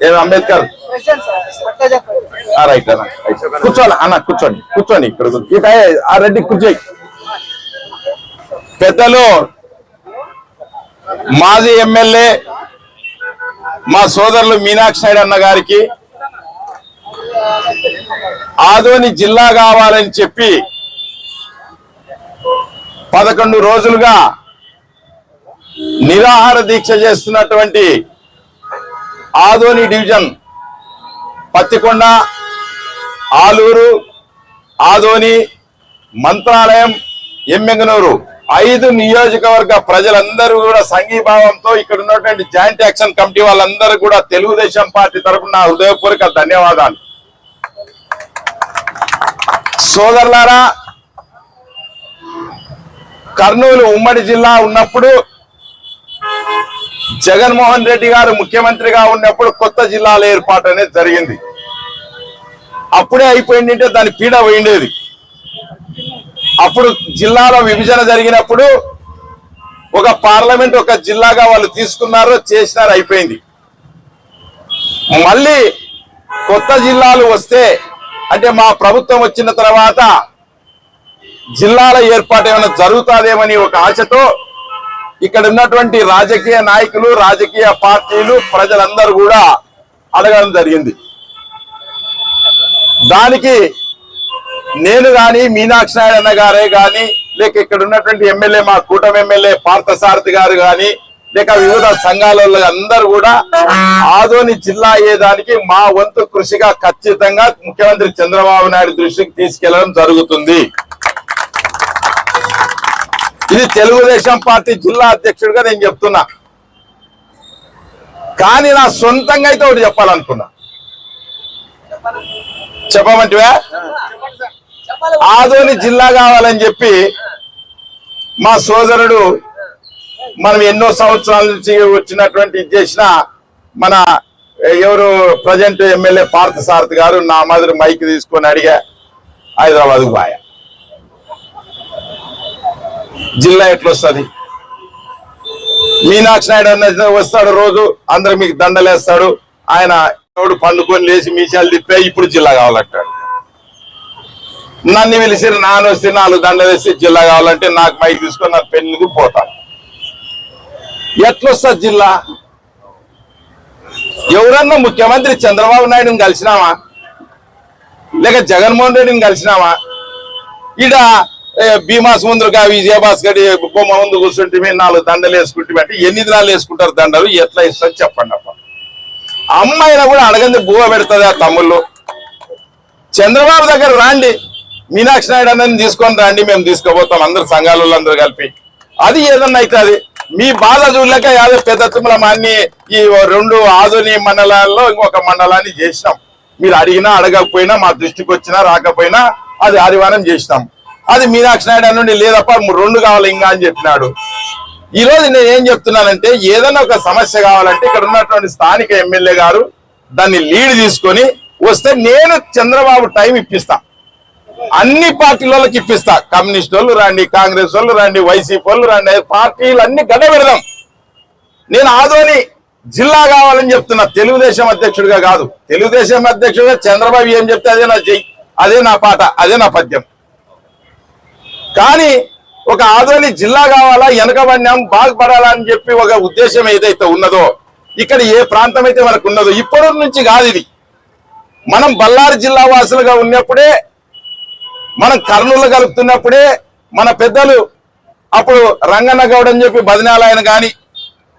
ఏమి అంబేద్కర్ రైట్ అన్న రైట్. కూర్చోండి అన్న కూర్చోండి కూర్చోండి ఇక్కడ కూర్చో. ఆ రెడ్డి కూర్చోయి పెద్దలు మాజీ ఎమ్మెల్యే మా సోదరులు మీనాక్షి నాయుడు అన్న గారికి ఆదోని జిల్లా కావాలని చెప్పి పదకొండు రోజులుగా నిరాహార దీక్ష చేస్తున్నటువంటి ఆదోని డివిజన్ పత్తికొండ ఆలూరు ఆదోని మంత్రాలయం ఎమ్మెంగనూరు. ఐదు నియోజకవర్గ ప్రజలందరూ కూడా సంఘీభావంతో ఇక్కడ ఉన్నటువంటి జాయింట్ యాక్షన్ కమిటీ వాళ్ళందరూ కూడా తెలుగుదేశం పార్టీ తరఫున హృదయపూర్వక ధన్యవాదాలు. సోదరులారా కర్నూలు ఉమ్మడి జిల్లా ఉన్నప్పుడు జగన్మోహన్ రెడ్డి గారు ముఖ్యమంత్రిగా ఉన్నప్పుడు కొత్త జిల్లాల ఏర్పాటు అనేది జరిగింది. అప్పుడే అయిపోయింది అంటే దాని పీడ పోయిండేది. అప్పుడు జిల్లాలో విభజన జరిగినప్పుడు ఒక పార్లమెంట్ ఒక జిల్లాగా వాళ్ళు తీసుకున్నారు చేసినారు అయిపోయింది. మళ్ళీ కొత్త జిల్లాలు వస్తే అంటే మా ప్రభుత్వం వచ్చిన తర్వాత జిల్లాల ఏర్పాటు ఏమైనా జరుగుతుందేమని ఒక ఆశతో ఇక్కడ ఉన్నటువంటి రాజకీయ నాయకులు రాజకీయ పార్టీలు ప్రజలందరూ కూడా అడగడం జరిగింది. దానికి నేను గాని మీనాక్షి నాయుడు గారే గాని లేక ఇక్కడ ఉన్నటువంటి ఎమ్మెల్యే మా కూటమి ఎమ్మెల్యే పార్థసారథి గారు గాని లేక వివిధ సంఘాల అందరూ కూడా ఆదోని జిల్లా అయ్యేదానికి మా వంతు కృషిగా ఖచ్చితంగా ముఖ్యమంత్రి చంద్రబాబు నాయుడు దృష్టికి తీసుకెళ్ళడం జరుగుతుంది. ఇది తెలుగుదేశం పార్టీ జిల్లా అధ్యక్షుడిగా నేను చెప్తున్నా. కానీ నా సొంతంగా అయితే ఒకటి చెప్పాలనుకున్నా. చెప్పమంటివా? ఆదోని జిల్లా కావాలని చెప్పి మా సోదరుడు మనం ఎన్నో సంవత్సరాల నుంచి వచ్చినటువంటి చేసిన మన ఎవరు ప్రజెంట్ ఎమ్మెల్యే పార్థసారథి గారు నా మాదిరి మైక్ తీసుకొని అడిగా హైదరాబాద్కు పోయా? జిల్లా ఎట్లొస్తుంది మీనాక్షి నాయుడు అన్నది వస్తాడు రోజు అందరు మీకు దండలేస్తాడు. ఆయన ఎవడు పండుకొని లేచి మీసాలు తిప్పే ఇప్పుడు జిల్లా కావాలంటాడు. నన్ను పిలిచి నాన్న వస్తే నాలుగు దండలు వేసి జిల్లా కావాలంటే నాకు మైక్ తీసుకొని నా పెన్నుకు పోతాను ఎట్లొస్తుంది జిల్లా? ఎవరన్నా ముఖ్యమంత్రి చంద్రబాబు నాయుడుని కలిసినామా? లేక జగన్మోహన్ రెడ్డిని కలిసినామా? ఈడ భీమాస్ ముందుగా విజయభాస్ గడి బొమ్మ ముందు కూర్చుంటే మేము నాలుగు దండలు వేసుకుంటే అంటే ఎన్ని దినాలు వేసుకుంటారు దండలు? ఎట్లా ఇస్తారు చెప్పండి అప్ప అమ్మాయిన కూడా అడగంది బువ పెడుతుంది ఆ తమ్ముళ్ళు. చంద్రబాబు దగ్గర రాండి. మీనాక్షి నాయుడు అందరిని తీసుకొని రండి మేము తీసుకుపోతాం. అందరు సంఘాలలో అందరూ కలిపి. అది ఏదన్నా అవుతుంది మీ బాధ చూడలేక యాదవ్ పెద్ద తిమ్మలమాన్ని ఈ రెండు ఆధుని మండలాల్లో ఇంకొక మండలాన్ని చేసినాం. మీరు అడిగినా అడగకపోయినా మా దృష్టికి వచ్చినా రాకపోయినా అది ఆదివారం చేసినాం. అది మీనాక్షి నాయుడు నుండి లేదప్ప రెండు కావాలి ఇంకా అని చెప్పినాడు. ఈ రోజు నేను ఏం చెప్తున్నానంటే ఏదైనా ఒక సమస్య కావాలంటే ఇక్కడ ఉన్నటువంటి స్థానిక ఎమ్మెల్యే గారు దాన్ని లీడ్ తీసుకొని వస్తే నేను చంద్రబాబు టైం ఇప్పిస్తా. అన్ని పార్టీలకు ఇప్పిస్తా. కమ్యూనిస్ట్ వాళ్ళు రండి కాంగ్రెస్ వాళ్ళు రండి వైసీపీ వాళ్ళు రండి పార్టీలు అన్ని గడ్డ పెడదాం నేను ఆదోని జిల్లా కావాలని చెప్తున్నా తెలుగుదేశం అధ్యక్షుడిగా కాదు. తెలుగుదేశం అధ్యక్షుడిగా చంద్రబాబు ఏం చెప్తే అదే నా చెయ్యి అదే నా పాట అదే నా పద్యం. కానీ ఒక ఆదోని జిల్లా కావాలా వెనకబడినాం బాగుపడాలా అని చెప్పి ఒక ఉద్దేశం ఏదైతే ఉన్నదో ఇక్కడ ఏ ప్రాంతం అయితే మనకు ఉన్నదో ఇప్పటి నుంచి కాదు ఇది. మనం బళ్ళారి జిల్లా వాసులుగా ఉన్నప్పుడే మనం కర్నూలు కలుపుతున్నప్పుడే మన పెద్దలు అప్పుడు రంగన్న గౌడ్ అని చెప్పి బదినాలయన కానీ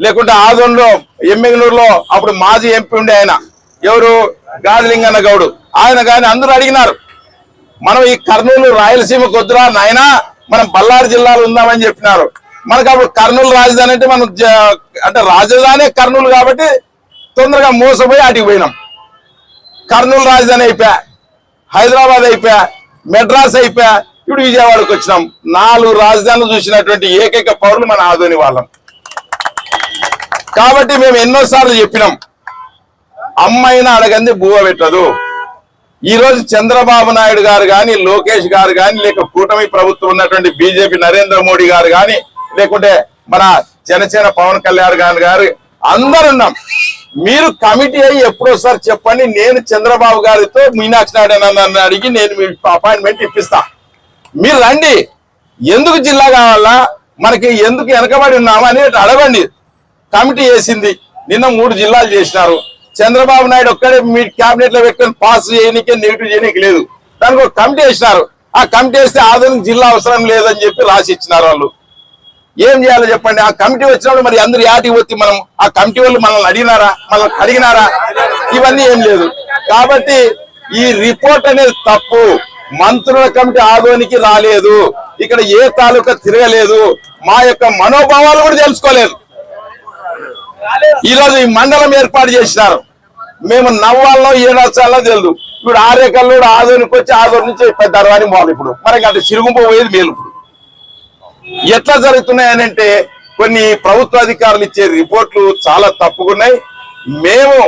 లేకుంటే ఆదోన్లో ఎమ్మెగనూరులో అప్పుడు మాజీ ఎంపీ ఉండే ఆయన. ఎవరు? గాదిలింగన్న గౌడు. ఆయన కానీ అందరూ అడిగినారు. మనం ఈ కర్నూలు రాయలసీమ కొద్దురా నాయనా మనం బళ్ళారి జిల్లాలో ఉందామని చెప్పినారు. మనకు అప్పుడు కర్నూలు రాజధాని అంటే మనం అంటే రాజధాని కర్నూలు కాబట్టి తొందరగా మోసపోయి అటుకు పోయినాం. కర్నూలు రాజధాని అయిపోయా హైదరాబాద్ అయిపోయా మెడ్రాస్ అయిపోయా ఇప్పుడు విజయవాడకు వచ్చినాం. నాలుగు రాజధానులు చూసినటువంటి ఏకైక పౌరులు మన ఆదోని వాళ్ళం. కాబట్టి మేము ఎన్నోసార్లు చెప్పినాం అమ్మైనా అడగంది బువ్వ పెట్టదు. ఈ రోజు చంద్రబాబు నాయుడు గారు కానీ లోకేష్ గారు కానీ లేక కూటమి ప్రభుత్వం ఉన్నటువంటి బీజేపీ నరేంద్ర మోడీ గారు కానీ లేకుంటే మన జనసేన పవన్ కళ్యాణ్ గారు గారు అందరు ఉన్నాం మీరు కమిటీ అయ్యి ఎప్పుడోసారి చెప్పండి నేను చంద్రబాబు గారితో మీనాక్షి నాయుడు నన్ను అడిగి నేను మీ అపాయింట్మెంట్ ఇప్పిస్తా. మీరు రండి. ఎందుకు జిల్లా కావాలా? మనకి ఎందుకు వెనకబడి ఉన్నామా అని అడగండి. కమిటీ వేసింది. నిన్న మూడు జిల్లాలు చేసినారు. చంద్రబాబు నాయుడు ఒక్కడే మీ క్యాబినెట్లో పెట్టుకొని పాస్ చేయనికే నెగిటివ్ చేయనీకి లేదు. దానికి ఒక కమిటీ వేసినారు. ఆ కమిటీ వేస్తే ఆధునిక జిల్లా అవసరం లేదని చెప్పి రాసి ఇచ్చినారు వాళ్ళు. ఏం చేయాలో చెప్పండి. ఆ కమిటీ వచ్చినప్పుడు మరి అందరు యాటికి వచ్చి మనం ఆ కమిటీ వాళ్ళు మనల్ని అడిగినారా? మనల్ని అడిగినారా? ఇవన్నీ ఏం లేదు. కాబట్టి ఈ రిపోర్ట్ అనేది తప్పు. మంత్రుల కమిటీ ఆదోనికి రాలేదు. ఇక్కడ ఏ తాలూకా తిరగలేదు. మా యొక్క మనోభావాలు కూడా తెలుసుకోలేదు. ఈరోజు ఈ మండలం ఏర్పాటు చేసినారు. మేము నవ్వాలో ఏ తెలియదు ఇప్పుడు ఆరేకల్లో ఆదోనికి వచ్చి ఆదోని నుంచి పెద్ద అరవాని పోవాలి ఇప్పుడు. మనకి అంటే సిరుగుంపు పోయేది మేలు ఇప్పుడు. ఎట్లా జరుగుతున్నాయనంటే కొన్ని ప్రభుత్వ అధికారులు ఇచ్చే రిపోర్ట్లు చాలా తప్పుకున్నాయి మేము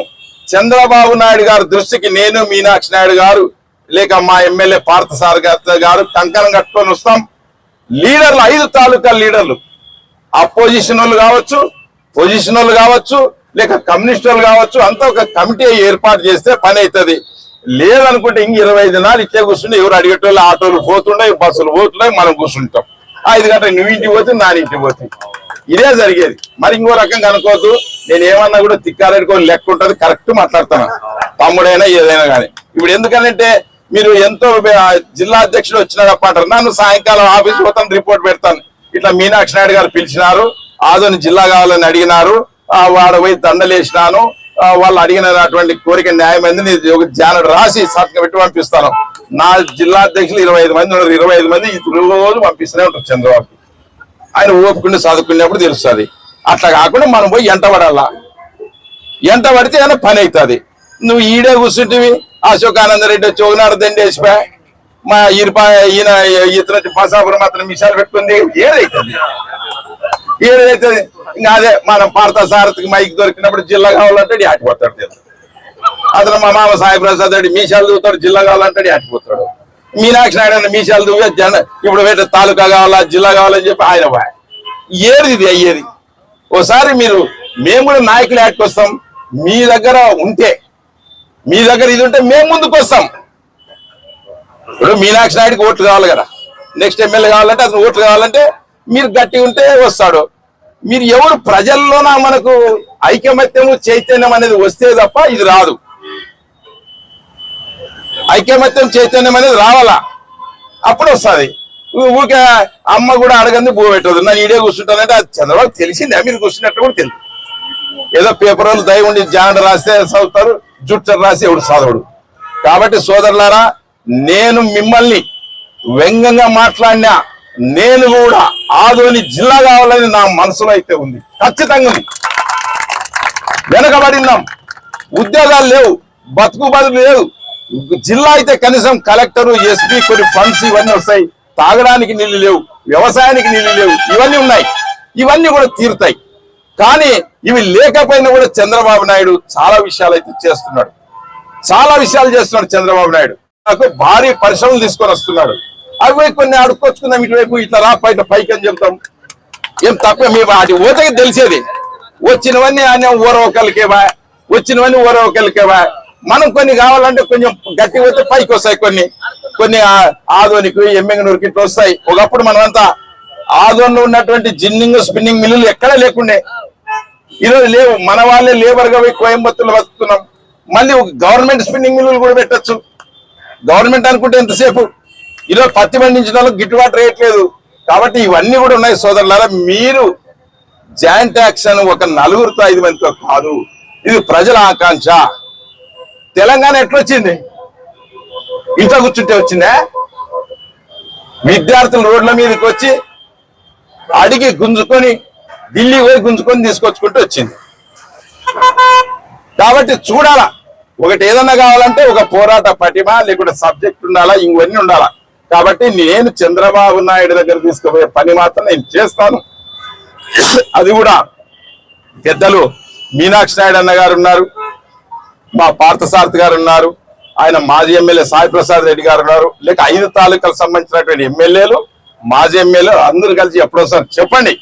చంద్రబాబు నాయుడు గారి దృష్టికి నేను మీనాక్షి నాయుడు గారు లేక మా ఎమ్మెల్యే పార్థసార్ గారు కంకణం కట్టుకొని వస్తాం. లీడర్లు ఐదు తాలూకా లీడర్లు. అపోజిషన్ వాళ్ళు కావచ్చు పొజిషన్ వాళ్ళు కావచ్చు లేక కమ్యూనిస్ట్ కావచ్చు అంతా ఒక కమిటీ ఏర్పాటు చేస్తే పని అవుతుంది లేదనుకుంటే ఇంక ఇరవై ఐదు నాలుగు ఇచ్చే కూర్చుంటే ఎవరు అడిగేటోళ్ళు ఆటోలు పోతుండే బస్సులు పోతున్నాయి మనం కూర్చుంటాం. ఐదు గంటలకు నువ్వు ఇంటికి పోతే నా ఇంటికి పోతుంది ఇదే జరిగేది. మరి ఇంకో రకంగా అనుకోవద్దు. నేను ఏమన్నా కూడా తిక్కారెడ్డి లెక్క ఉంటుంది కరెక్ట్ మాట్లాడతాను. తమ్ముడైనా ఏదైనా కానీ. ఇప్పుడు ఎందుకనంటే మీరు ఎంతో జిల్లా అధ్యక్షుడు వచ్చినాడప్ప అంటారు నన్ను సాయంకాలం ఆఫీస్ పోతాను రిపోర్ట్ పెడతాను. ఇట్లా మీనాక్షి నాయుడు గారు పిలిచినారు. ఆదోని జిల్లా కావాలని అడిగినారు. ఆ, వాడు పోయి దండలేసినాను వాళ్ళు అడిగినటువంటి కోరిక న్యాయమైంది నేను ఒక జానడు రాసి సంతకం పెట్టి పంపిస్తాను. నా జిల్లా అధ్యక్షులు ఇరవై ఐదు మంది ఉన్నారు. ఇరవై ఐదు మంది ఈ రోజు పంపిస్తూనే ఉంటారు చంద్రబాబు. ఆయన ఓపుకుని చదువుకున్నప్పుడు తెలుస్తుంది. అట్లా కాకుండా మనం పోయి ఎంట పడాలా. ఎంట పడితే ఏమైనా పని అవుతుంది నువ్వు ఈడే కూర్చుంటివి. అశోకానంద రెడ్డి చోగునాడు ఒకనాడు దండేసిపోయా మా ఈరిపా ఈయన ఇతర పసాపురం అతను మిషాలు పెట్టుకుంది. ఏదైతుంది? ఏదైతే ఇంకా అదే మనం పార్థ సారథికి మైక్ దొరికినప్పుడు జిల్లా కావాలంటే ఆటిపోతాడు తెలుసు అతను మా మామ సాయి ప్రసాద్ రెడ్డి మీసాలు దూతాడు జిల్లా కావాలంటే ఆటిపోతాడు. మీనాక్షి నాయుడు అన్న మీసాలు దూవే జన ఇప్పుడు వేట తాలూకా కావాలా జిల్లా కావాలని చెప్పి ఆయన ఏది ఇది అయ్యేది? ఓసారి మీరు మేము కూడా నాయకులు యాడ్కొస్తాం మీ దగ్గర ఉంటే మీ దగ్గర ఇది ఉంటే మేము ముందుకు వస్తాం. ఇప్పుడు మీనాక్షి నాయుడికి ఓట్లు కావాలి కదా. నెక్స్ట్ ఎమ్మెల్యే కావాలంటే అతను ఓట్లు కావాలంటే మీరు గట్టి ఉంటే వస్తాడు. మీరు ఎవరు ప్రజల్లోన మనకు ఐకమత్యము చైతన్యం అనేది వస్తే తప్ప ఇది రాదు. ఐకమత్యం చైతన్యం అనేది రావాలా? అప్పుడు వస్తుంది. ఊరికే అమ్మ కూడా అడగంది భూ పెట్టదు నన్ను ఈడే కూర్చుంటానంటే అది చంద్రబాబు తెలిసిందే మీరు కూర్చున్నట్టు కూడా తెలియదు. ఏదో పేపర్ వాళ్ళు దయ ఉండి జాండ రాస్తే చదువుతారు జుట్టు రాసి ఎవడు చదవడు. కాబట్టి సోదరులారా నేను మిమ్మల్ని వ్యంగ్యంగా మాట్లాడినా నేను కూడా ఆదోని జిల్లా కావాలని నా మనసులో అయితే ఉంది. ఖచ్చితంగా ఉంది. వెనకబడినాం ఉద్యోగాలు లేవు. బతుకు బదులు లేవు జిల్లా అయితే కనీసం కలెక్టర్ ఎస్పీ కొన్ని ఫండ్స్ ఇవన్నీ వస్తాయి. తాగడానికి నీళ్ళు లేవు. వ్యవసాయానికి నీళ్ళు లేవు. ఇవన్నీ ఉన్నాయి. ఇవన్నీ కూడా తీరుతాయి. కానీ ఇవి లేకపోయినా కూడా చంద్రబాబు నాయుడు చాలా విషయాలు అయితే చేస్తున్నాడు. చాలా విషయాలు చేస్తున్నాడు చంద్రబాబు నాయుడు. నాకు భారీ పరిశ్రమలు తీసుకొని వస్తున్నాడు. అవి కొన్ని అడుక్కొచ్చుకుందాం ఇటువైపు ఇట్లా రా పైన పైకి అని చెప్తాం. ఏం తప్ప మీ వాటి ఊతకి తెలిసేది. వచ్చినవన్నీ ఆయన ఊరవకలకేవా వచ్చినవన్నీ ఊరవకలకేవా మనం కొన్ని కావాలంటే కొంచెం గట్టి పోతే పైకి వస్తాయి కొన్ని. కొన్ని ఆదోనికి ఎమ్మెంగనూరుకి ఇట్లా వస్తాయి. ఒకప్పుడు మనమంతా ఆదోన్లో ఉన్నటువంటి జిన్నింగ్ స్పిన్నింగ్ మిల్లులు ఎక్కడా లేకుండే. ఈరోజు లేవు. మన వాళ్ళే లేబర్గా పోయి కోయంబత్తూరులో బతుకుతున్నాం. మళ్ళీ ఒక గవర్నమెంట్ స్పిన్నింగ్ మిల్లులు కూడా పెట్టొచ్చు. గవర్నమెంట్ అనుకుంటే ఎంతసేపు ఇలా పత్తి పండించిన వాళ్ళకి గిట్టుబాటు రేట్ లేదు. కాబట్టి ఇవన్నీ కూడా ఉన్నాయి సోదరులారా. మీరు జాయింట్ యాక్షన్ ఒక నలుగురితో ఐదు మందితో కాదు. ఇది ప్రజల ఆకాంక్ష. తెలంగాణ ఎట్లొచ్చింది? ఇంట్లో కూర్చుంటే వచ్చిందా? విద్యార్థులు రోడ్ల మీదకి వచ్చి అడిగి గుంజుకొని ఢిల్లీ పోయి గుంజుకొని తీసుకొచ్చుకుంటూ వచ్చింది. కాబట్టి చూడాలా. ఒకటి ఏదన్నా కావాలంటే ఒక పోరాట పటిమ లేకుంటే సబ్జెక్ట్ ఉండాలా ఇవన్నీ ఉండాలా. కాబట్టి నేను చంద్రబాబు నాయుడు దగ్గర తీసుకుపోయే పని మాత్రం నేను చేస్తాను. అది కూడా పెద్దలు మీనాక్షి నాయుడు అన్న గారు ఉన్నారు మా పార్థసారథి గారు ఉన్నారు ఆయన మాజీ ఎమ్మెల్యే సాయి ప్రసాద్ రెడ్డి గారు ఉన్నారు లేక ఐదు తాలూకాలకు సంబంధించినటువంటి ఎమ్మెల్యేలు మాజీ ఎమ్మెల్యేలు అందరూ కలిసి ఎప్పుడోసారి చెప్పండి.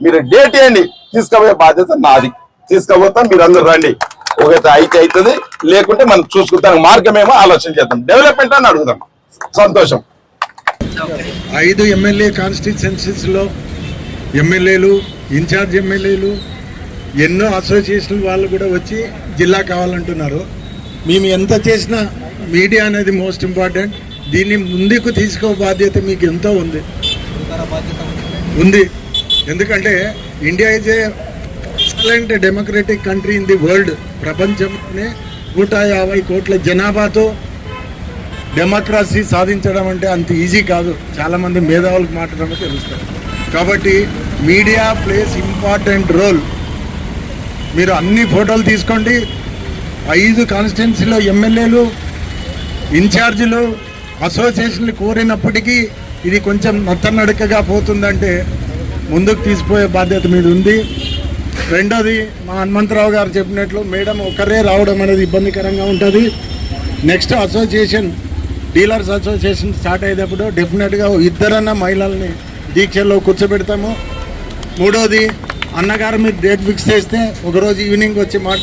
మీరు డేట్ ఇవ్వండి తీసుకుపోయే బాధ్యత నాది. తీసుకుపోతాం మీరు అందరు రండి. ఒకటి అయితే అవుతుంది లేకుంటే మనం చూసుకుంటాం మార్గమేమో ఆలోచన చేద్దాం. డెవలప్మెంట్ అని అడుగుదాం. సంతోషం. ఐదు ఎమ్మెల్యే కాన్స్టిట్యున్సీస్లో ఎమ్మెల్యేలు ఇన్ఛార్జ్ ఎమ్మెల్యేలు ఎన్నో అసోసియేషన్ వాళ్ళు కూడా వచ్చి జిల్లా కావాలంటున్నారు. మేము ఎంత చేసినా మీడియా అనేది మోస్ట్ ఇంపార్టెంట్. దీన్ని ముందుకు తీసుకో బాధ్యత మీకు ఎంతో ఉంది. ఉంది. ఎందుకంటే India is a excellent democratic country in the world ప్రపంచంలోనే నూట యాభై కోట్ల జనాభాతో డెమోక్రసీ సాధించడం అంటే అంత ఈజీ కాదు. చాలామంది మేధావులకు మాట్లాడమే తెలుస్తారు కాబట్టి మీడియా ప్లేస్ ఇంపార్టెంట్ రోల్. మీరు అన్ని ఫోటోలు తీసుకోండి. ఐదు కాన్స్టిట్యున్సీలో ఎమ్మెల్యేలు ఇన్ఛార్జీలు అసోసియేషన్లు కోరినప్పటికీ ఇది కొంచెం నత్తనడకగా పోతుందంటే ముందుకు తీసిపోయే బాధ్యత మీద ఉంది. రెండోది మా హనుమంతరావు గారు చెప్పినట్లు మేడం ఒకరే రావడం అనేది ఇబ్బందికరంగా ఉంటుంది. Next association dealers association start అయ్యేటప్పుడు డెఫినెట్గా ఇద్దరన్న మహిళల్ని దీక్షలో కూర్చోబెడతాము. మూడోది అన్నగారు మీరు డేట్ ఫిక్స్ చేస్తే ఒకరోజు ఈవినింగ్ వచ్చి మా